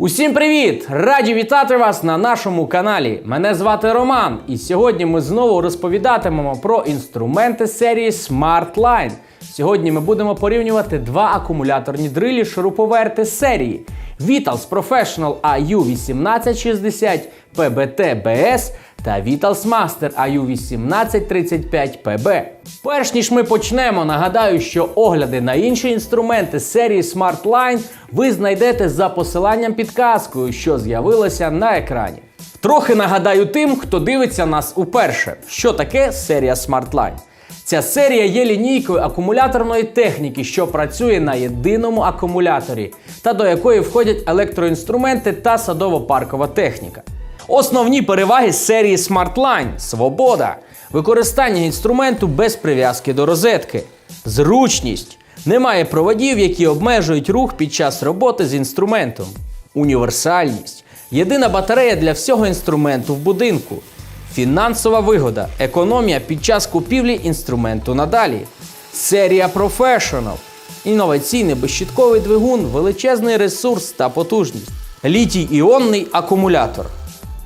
Усім привіт! Раді вітати вас на нашому каналі. Мене звати Роман, і сьогодні ми знову розповідатимемо про інструменти серії SmartLine. Сьогодні ми будемо порівнювати два акумуляторні дрилі шуруповерти серії Vitals Professional AU1860 PBT BS та Vitals Master AU1835 PB. Перш ніж ми почнемо, нагадаю, що огляди на інші інструменти серії SmartLine ви знайдете за посиланням підказкою, що з'явилося на екрані. Трохи нагадаю тим, хто дивиться нас уперше, що таке серія SmartLine. Ця серія є лінійкою акумуляторної техніки, що працює на єдиному акумуляторі, та до якої входять електроінструменти та садово-паркова техніка. Основні переваги серії SmartLine свобода, використання інструменту без прив'язки до розетки, зручність. Немає проводів, які обмежують рух під час роботи з інструментом. Універсальність. Єдина батарея для всього інструменту в будинку. Фінансова вигода, економія під час купівлі інструменту надалі. Серія Professional. Інноваційний безщітковий двигун, величезний ресурс та потужність. Літій іонний акумулятор.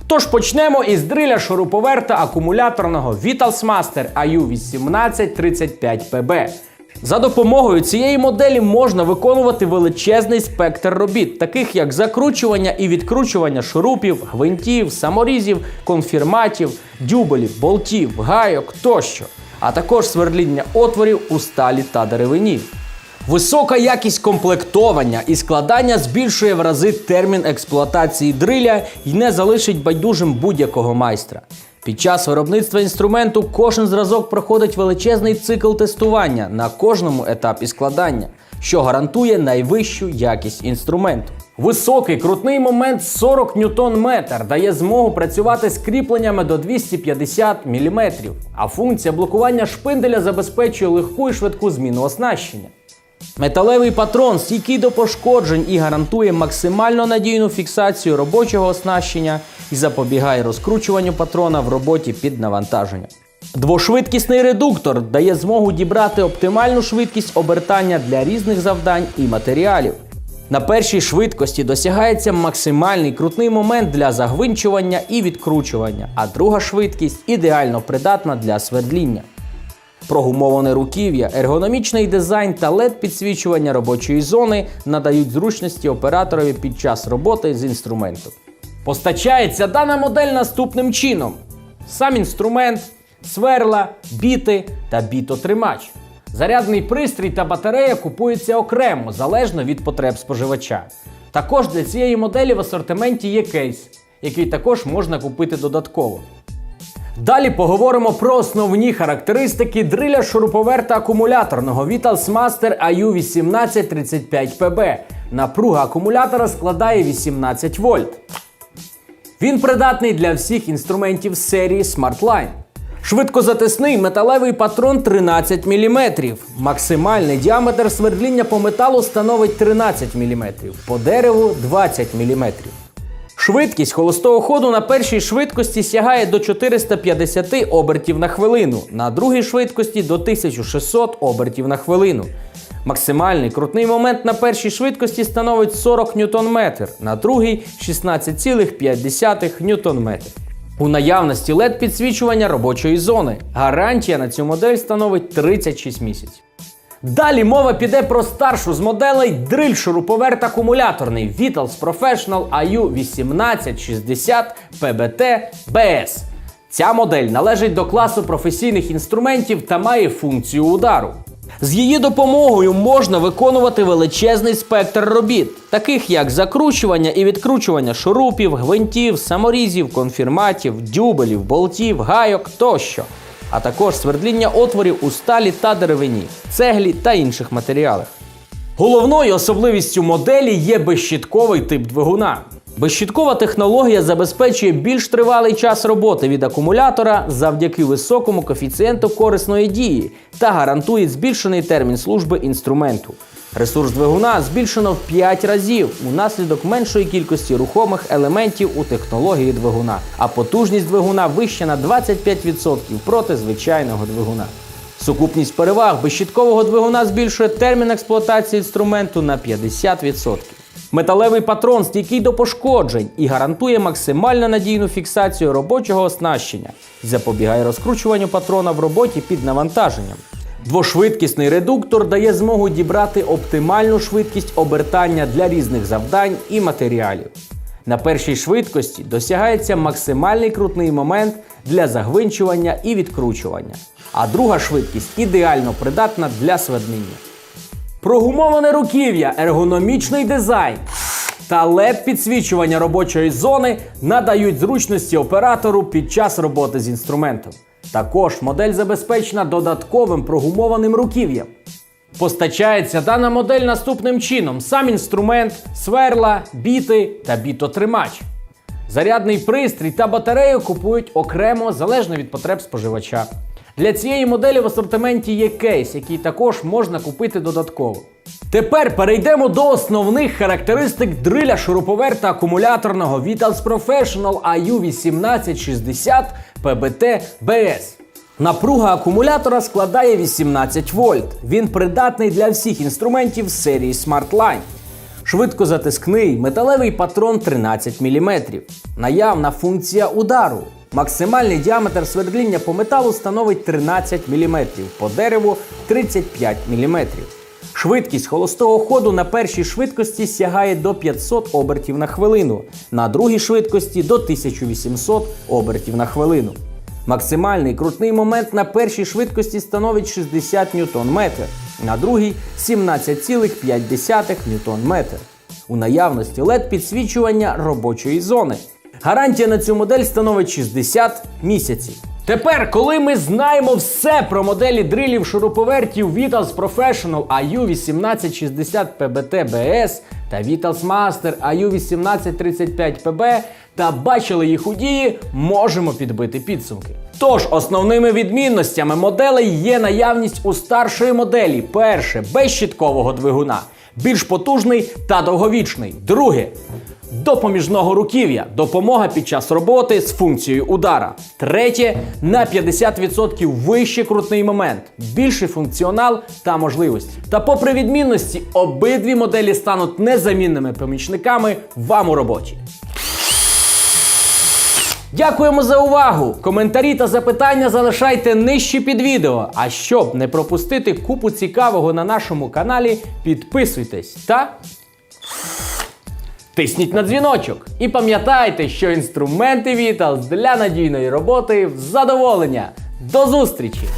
Тож почнемо із дриля шуруповерта акумуляторного Vitals Master AU1835PB. За допомогою цієї моделі можна виконувати величезний спектр робіт, таких як закручування і відкручування шурупів, гвинтів, саморізів, конфірматів, дюбелів, болтів, гайок тощо, а також свердління отворів у сталі та деревині. Висока якість комплектовання і складання збільшує в рази термін експлуатації дриля і не залишить байдужим будь-якого майстра. Під час виробництва інструменту кожен зразок проходить величезний цикл тестування на кожному етапі складання, що гарантує найвищу якість інструменту. Високий крутний момент 40 ньютон метр дає змогу працювати з кріпленнями до 250 мм, а функція блокування шпинделя забезпечує легку і швидку зміну оснащення. Металевий патрон стійкий до пошкоджень і гарантує максимально надійну фіксацію робочого оснащення і запобігає розкручуванню патрона в роботі під навантаженням. Двошвидкісний редуктор дає змогу дібрати оптимальну швидкість обертання для різних завдань і матеріалів. На першій швидкості досягається максимальний крутний момент для загвинчування і відкручування, а друга швидкість ідеально придатна для свердління. Прогумоване руків'я, ергономічний дизайн та led підсвічування робочої зони надають зручності операторові під час роботи з інструментом. Постачається дана модель наступним чином: сам інструмент, сверла, біти та бітотримач. Зарядний пристрій та батарея купуються окремо, залежно від потреб споживача. Також для цієї моделі в асортименті є кейс, який також можна купити додатково. Далі поговоримо про основні характеристики дриля шуруповерта акумуляторного Vitals Master AU1835PB. Напруга акумулятора складає 18 вольт. Він придатний для всіх інструментів серії SmartLine. Швидкозатисний металевий патрон 13 мм. Максимальний діаметр свердління по металу становить 13 мм, по дереву 20 мм. Швидкість холостого ходу на першій швидкості сягає до 450 обертів на хвилину, на другій швидкості до 1600 обертів на хвилину. Максимальний крутний момент на першій швидкості становить 40 Нм, на другій 16,5 Нм. У наявності LED підсвічування робочої зони. Гарантія на цю модель становить 36 місяців. Далі мова піде про старшу з моделей дриль шуруповерт акумуляторний Vitals Professional AU1860 PBT BS. Ця модель належить до класу професійних інструментів та має функцію удару. З її допомогою можна виконувати величезний спектр робіт, таких як закручування і відкручування шурупів, гвинтів, саморізів, конфірматів, дюбелів, болтів, гайок тощо а також свердління отворів у сталі та деревині, цеглі та інших матеріалах. Головною особливістю моделі є безщітковий тип двигуна. Безщіткова технологія забезпечує більш тривалий час роботи від акумулятора завдяки високому коефіцієнту корисної дії та гарантує збільшений термін служби інструменту. Ресурс двигуна збільшено в 5 разів унаслідок меншої кількості рухомих елементів у технології двигуна, а потужність двигуна вища на 25% проти звичайного двигуна. Сукупність переваг безщіткового двигуна збільшує термін експлуатації інструменту на 50%. Металевий патрон стійкий до пошкоджень і гарантує максимально надійну фіксацію робочого оснащення, запобігає розкручуванню патрона в роботі під навантаженням. Двошвидкісний редуктор дає змогу дібрати оптимальну швидкість обертання для різних завдань і матеріалів. На першій швидкості досягається максимальний крутний момент для загвинчування і відкручування, а друга швидкість ідеально придатна для сведнення. Прогумоване руків'я, ергономічний дизайн та led підсвічування робочої зони надають зручності оператору під час роботи з інструментом. Також модель забезпечена додатковим прогумованим руків'ям. Постачається дана модель наступним чином: сам інструмент, сверла, біти та бітотримач. Зарядний пристрій та батарею купують окремо залежно від потреб споживача. Для цієї моделі в асортименті є кейс, який також можна купити додатково. Тепер перейдемо до основних характеристик дриля шуруповерта акумуляторного Vitals Professional IU1860 BS. Напруга акумулятора складає 18 вольт. Він придатний для всіх інструментів серії SmartLine. Швидкозатискний металевий патрон 13 мм. Наявна функція удару. Максимальний діаметр свердління по металу становить 13 мм, по дереву 35 мм. Швидкість холостого ходу на першій швидкості сягає до 500 обертів на хвилину, на другій швидкості до 1800 обертів на хвилину. Максимальний крутний момент на першій швидкості становить 60 Нм, на другій 17,5 Нм. У наявності LED підсвічування робочої зони. Гарантія на цю модель становить 60 місяців. Тепер, коли ми знаємо все про моделі дрилів шуруповертів Vitals Professional IU1860 PBT BS та Vitals Master IU1835 PB та бачили їх у дії, можемо підбити підсумки. Тож, основними відмінностями моделей є наявність у старшої моделі. Перше безщіткового двигуна, більш потужний та довговічний. Друге допоміжного руків'я, допомога під час роботи з функцією удара. Третє на 50% вищий крутний момент, більший функціонал та можливості. Та попри відмінності, обидві моделі стануть незамінними помічниками вам у роботі. Дякуємо за увагу! Коментарі та запитання залишайте нижче під відео. А щоб не пропустити купу цікавого на нашому каналі, підписуйтесь та тисніть на дзвіночок. І пам'ятайте, що інструменти Vitals для надійної роботи в задоволення. До зустрічі!